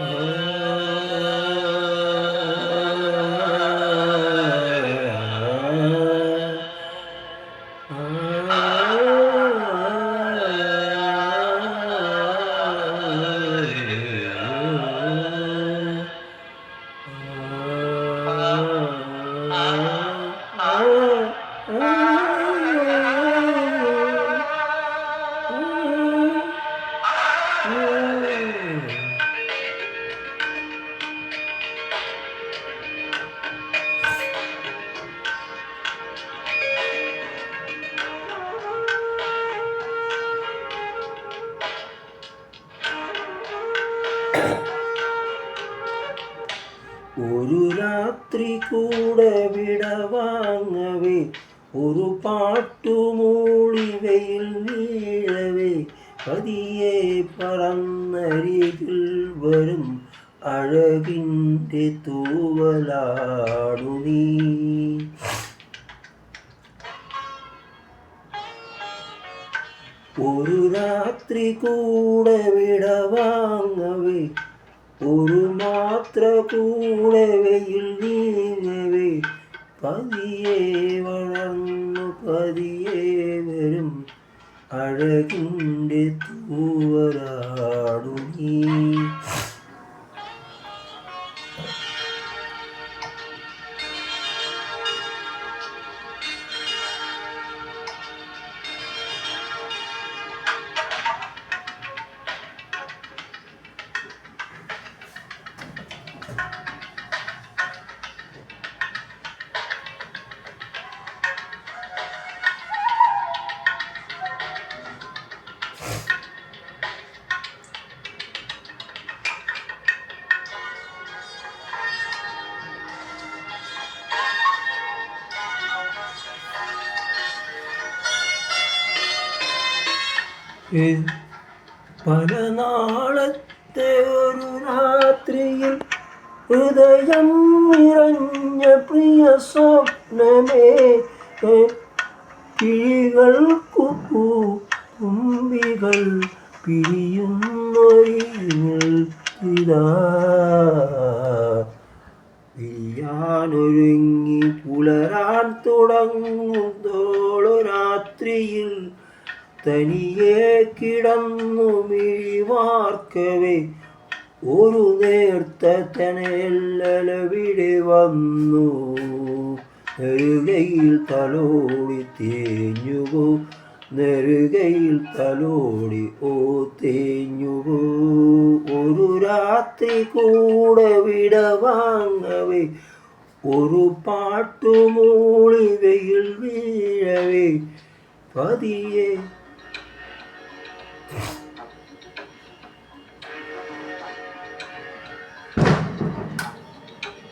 Ooh. ഒരു രാത്രി കൂടെ വിടവാങ്ങവേ ഒരു പാട്ടുമൂളി വെയിൽ വീഴവേ പതിയെ പറന്നരികിൽ വരും അഴകിന്റെ തൂവലാടു നീ. ഒരു രാത്രി കൂടെ വിടവാങ്ങവേ ഒരു മാത്ര കൂടവയിൽ വെയിൽ നീങ്ങവേ. പതിയെ വളർന്നു പതിയെ വരും. അഴകിന്റെ തൂവലാടു പല നാളത്തെ ഒരു രാത്രിയിൽ ഹൃദയം നിറഞ്ഞ പ്രിയ സ്വപ്നമേ കിഴികൾക്കു കുക്കു തുമ്പികൾ പിരിയുന്നൊരിതാ പുലരാൻ തുടങ്ങുന്നോളു രാത്രിയിൽ തനിയെ കിടന്നു മിഴിവാർക്കവേ ഒരു നേർത്ത തനയല്ലവിടെ വന്നു. നെറുകയിൽ തലോടി തേഞ്ഞുപോ നെറുകയിൽ തലോടി ഓ തേഞ്ഞുപോ ഒരു രാത്രി കൂടെ വിട വാങ്ങവേ. ഒരു പാട്ടുമൂളി വെയിൽ വീഴവേ. പതിയെ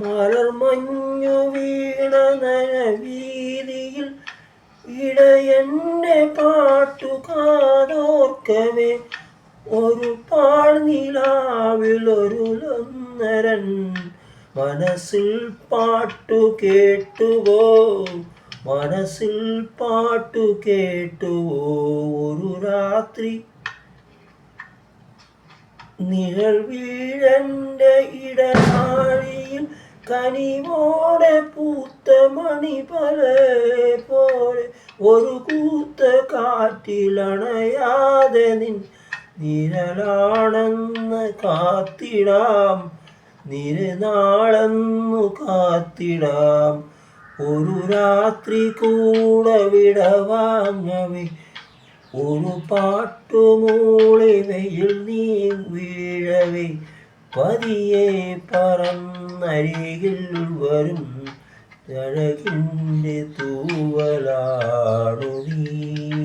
മലർമഞ്ഞു വീണ ഇടയന്റെ പാട്ടു കാതോർക്കവേ ഒരു പാഴ്നിലാവിൽ ഒരു നരൻ മനസ്സിൽ പാട്ടു കേട്ടുവോ? മനസ്സിൽ പാട്ടു കേട്ടുവോ? ഒരു രാത്രി നിഴൽ വീഴന്റെ ഇടനാഴിയിൽ കനിവോടെ പൂത്ത മണി പോലെ പോലെ ഒരു കൂത്ത കാറ്റിലണയാതെ നിൻ നിഴലാണെന്ന് കാത്തിടാം. നിരനാളെന്നു കാത്തിടാം. ഒരു രാത്രി കൂടെ വിടവാങ്ങവേ ഒരു പാട്ടുമൂളി വെയിൽ നീ വീഴവേ. പതിയെ പറന്നരികിൽ വരും അഴകിന്റെ തൂവലാണു നീ.